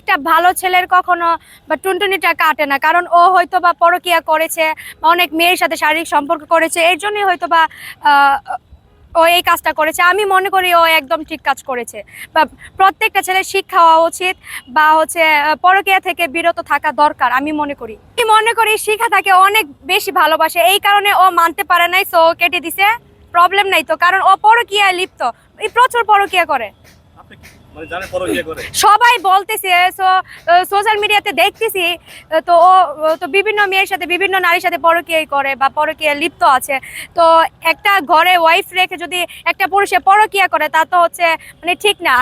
একটা ভালো ছেলের কখনো বা টুনটুনিটা কাটে না। কারণ ও হয়তো বা পরকিয়া করেছে, বা অনেক মেয়ের সাথে শারীরিক সম্পর্ক করেছে, এর জন্যই হয়তো বা ও এই কাজটা করেছে। আমি মনে করি ও একদম ঠিক কাজ করেছে। বা প্রত্যেকটা ছেলের শিক্ষা হওয়া উচিত, বা হচ্ছে পরকীয়া থেকে বিরত থাকা দরকার, আমি মনে করি। আমি মনে করি শিখা তাকে অনেক বেশি ভালোবাসে, এই কারণে ও মানতে পারে নাই, সো কেটে দিছে। প্রবলেম নাই তো, কারণ ও পরকীয়া লিপ্ত। প্রচুর পরকীয়া করে। মানে পরকিয়া করে। সবাই বলতেছে সো সোশ্যাল মিডিয়াতে দেখতেছি তো ও তো বিভিন্ন মেয়ের সাথে বিভিন্ন নারীর সাথে পরকীয়াই করে বা পরকীয়া লিপ্ত আছে। তো একটা ঘরে ওয়াইফ রেখে যদি একটা পুরুষে পরকীয়া করে তা তো হচ্ছে মানে ঠিক না।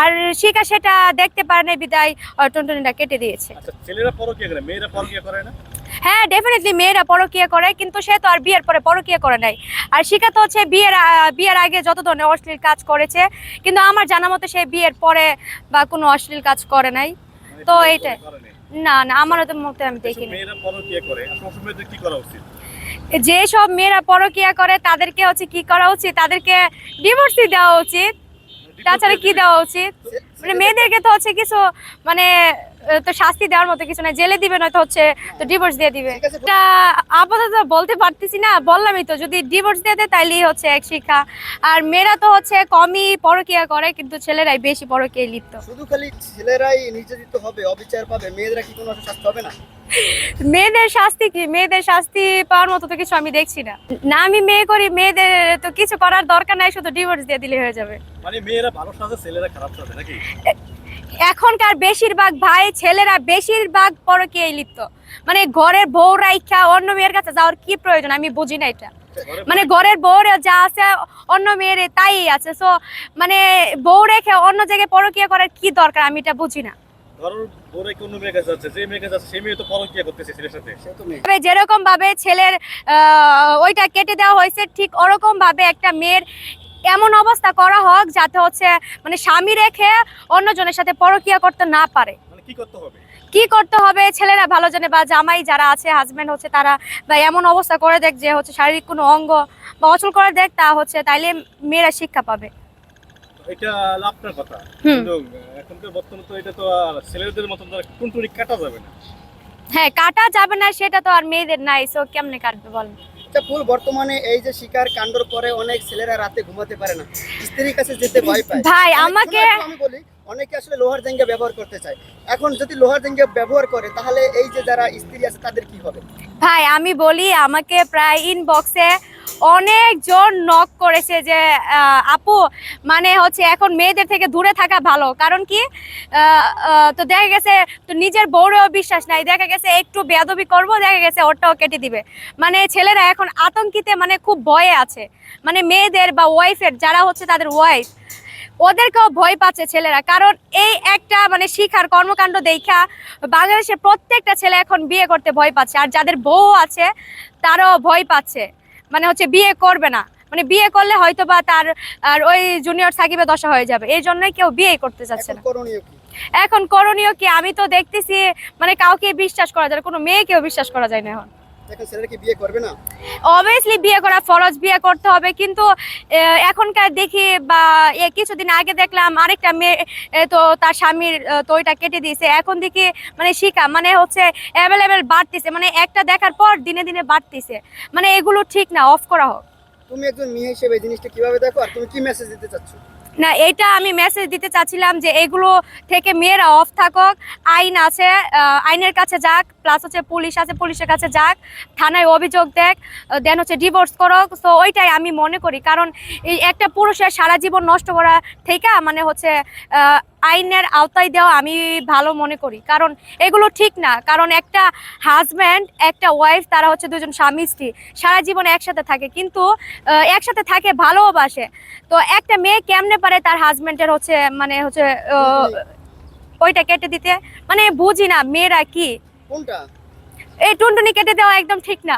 আর শিখা সেটা দেখতে পারে না বিদায় টুনটুনিটা কেটে দিয়েছে। আচ্ছা ছেলেরা পরকিয়া করে মেয়েরা পরকিয়া করে না? হ্যাঁ ডেফিনেটলি মেয়েরা পরকীয়া করে কিন্তু সে তো আর বিয়ের পরে পরকীয়া করে নাই। আর শিখা তো হচ্ছে বিয়ের বিয়ের আগে যত ধরনের অশ্লীল কাজ করেছে কিন্তু আমার জানা মতো সে বিয়ের পরে বা কোনো অশ্লীল কাজ করে নাই। মানে তো নাই। না না আমারও তো মতে আমি এসব দেখিনি। মেয়েরা পরকিয়া করে সবসময় মেয়েদের কি করা উচিত? যে সব মেয়েরা পরকীয়া করে তাদেরকে হচ্ছে কি করা উচিত? তাদেরকে ডিভোর্সই দেওয়া উচিত। তাছাড়া কি দেওয়া উচিত? মানে মেয়েদেরকে তো হচ্ছে কিছু মানে তো শাস্তি দেওয়ার মতো কিছু না জেলে দিবে নয়তো হচ্ছে তো ডিভোর্স দিয়ে দিবে। এটা আপাতত বলতে পারতেছি না বললামই তো যদি ডিভোর্স দিয়ে দেয় তাইলেই হচ্ছে এক শিক্ষা। আর মেয়েরা তো হচ্ছে কমই পরকীয়া করে কিন্তু ছেলেরাই বেশি পরকীয়ায় লিপ্ত। শুধু খালি ছেলেরাই নির্যাতিত হবে অবিচার পাবে মেয়েদের কি কোনো শাস্তি হবে না? মেয়েদের শাস্তি কি? মেয়েদের শাস্তি পাওয়ার মতো তো কিছু আমি দেখছি না। না আমি মেয়ে করি মেয়েদের তো কিছু করার দরকার নাই শুধু ডিভোর্স দিয়ে দিলে হয়ে যাবে। মানে মেয়েরা ভালো সাজে ছেলেরা খারাপ সাজে নাকি? এখনকার বেশিরভাগ ভাই ছেলেরা বেশিরভাগ পরকীয়ায় লিপ্ত। মানে ঘরের বউ রাইখা অন্য মেয়ের কাছে যাওয়ার কি প্রয়োজন? আমি বুঝি না এটা। মানে ঘরের বউ যা আছে অন্য মেয়ের তাই আছে। সো মানে বউ রেখে অন্য জায়গায় পরকীয়া করার কি দরকার? আমি এটা বুঝি না। ধরো ওরে কোন মেয়ে কাছে যাচ্ছে যে মেয়ে কাছে যাচ্ছে সেই মেয়ে তো পরকিয়া করতেছে ছেলের সাথে। সে তো মেয়ে। তবে যেরকম ভাবে ছেলের আহ, ওইটা কেটে দেওয়া হয়েছে ঠিক ওরকম ভাবে একটা মেয়ের এমন অবস্থা করা হোক যাতে হচ্ছে মানে স্বামী রেখে অন্যজনের সাথে পরকিয়া করতে না পারে। মানে কি করতে হবে? কি করতে হবে? ছেলেরা ভালো জানে বা জামাই যারা আছে হাজবেন্ড হচ্ছে তারা বা এমন অবস্থা করে দেখ যে হচ্ছে শারীরিক কোনো অঙ্গ বা অচল করে দেখ তা হচ্ছে তাইলে মেয়েরা শিক্ষা পাবে। এটা আপনার কথা। কিন্তু এখনকার বর্তমানে তো এটা তো ছেলেদের মতন টুনটুনি কাটা যাবে না। হ্যাঁ কাটা যাবে না সেটা তো আর মেয়েদের নাই সো কেমনে কাটবে বলেন? ফুল বর্তমানে এই যে শিকার কাণ্ডর পরে অনেক ছেলেরা রাতে ঘুমাতে পারে না। স্ত্রীর কাছে যেতে ভয় পায়। ভাই আমাকে আমি বলি অনেকে আসলে লোহার জেঙ্গা ব্যবহার করতে চায়। এখন যদি লোহার জেঙ্গা ব্যবহার করে তাহলে এই যে যারা স্ত্রী আছে তাদের কি হবে? ভাই আমি বলি আমাকে প্রায় ইনবক্সে অনেকজন নক করেছে যে আপু মানে হচ্ছে এখন মেয়েদের থেকে দূরে থাকা ভালো। কারণ কি? তো দেখা গেছে, তো নিজের বউরেও বিশ্বাস নাই। দেখা গেছে, একটু বেয়াদবি করব, দেখা গেছে ওরটাও কেটে দিবে। মানে ছেলেরা এখন আতঙ্কিতে মানে খুব ভয়ে আছে। মানে মেয়েদের বা ওয়াইফের যারা হচ্ছে তাদের ওয়াইফ ওদেরকেও ভয় পাচ্ছে ছেলেরা। কারণ এই একটা মানে শিখার কর্মকাণ্ড দেখা বাংলাদেশের প্রত্যেকটা ছেলে এখন বিয়ে করতে ভয় পাচ্ছে। আর যাদের বউ আছে, তারাও ভয় পাচ্ছে। মানে হচ্ছে বিয়ে করবে না। মানে বিয়ে করলে হয়তো বা তার আর ওই জুনিয়র সাকিবে দশা হয়ে যাবে। এই জন্যই কেউ বিয়ে করতে চাচ্ছে না। করণীয় এখন করণীয় কি? আমি তো দেখতেছি মানে কাউকে বিশ্বাস করা যায় না, কোনো মেয়েকেও বিশ্বাস করা যায় না এখন। এখন ছেলেরা কি বিয়ে করবে না? অবভিয়াসলি বিয়ে করা ফরজ বিয়ে করতে হবে কিন্তু এখনকার দেখি বা কিছুদিন আগে দেখলাম আরেকটা মেয়ে তো তার স্বামীর কেটে দিয়েছে। এখন দেখি মানে শিখা মানে হচ্ছে অ্যাভেলেবেল বাড়তেছে মানে একটা দেখার পর দিনে দিনে বাড়তেছে। মানে এগুলো ঠিক না অফ করা হোক। তুমি একজন মেয়ে হিসেবে জিনিসটা কীভাবে দেখো আর তুমি কি মেসেজ দিতে চাচ্ছ? না এটা আমি মেসেজ দিতে চাচ্ছিলাম যে এগুলো থেকে মেয়েরা অফ থাকুক আইন আছে আইনের কাছে যাক প্লাস হচ্ছে পুলিশ আছে পুলিশের কাছে যাক থানায় অভিযোগ দেখ দেন হচ্ছে ডিভোর্স করুক। তো ওইটাই আমি মনে করি। কারণ এই একটা পুরুষের সারা জীবন নষ্ট করা থেকে মানে হচ্ছে আইনের আওতায় দেওয়া আমি ভালো মনে করি। কারণ এগুলো ঠিক না। কারণ একটা হাজব্যান্ড একটা ওয়াইফ তারা হচ্ছে দুজন স্বামী স্ত্রী সারা জীবন একসাথে থাকে। কিন্তু একসাথে থাকে ভালোবাসে। তো একটা মেয়ে কেমনে পারে তার হাজব্যান্ডের হচ্ছে মানে হচ্ছে ওইটা কেটে দিতে? মানে বুঝি না মেয়েরা কি? কোনটা? এই টুনটুনি কেটে দেওয়া একদম ঠিক না।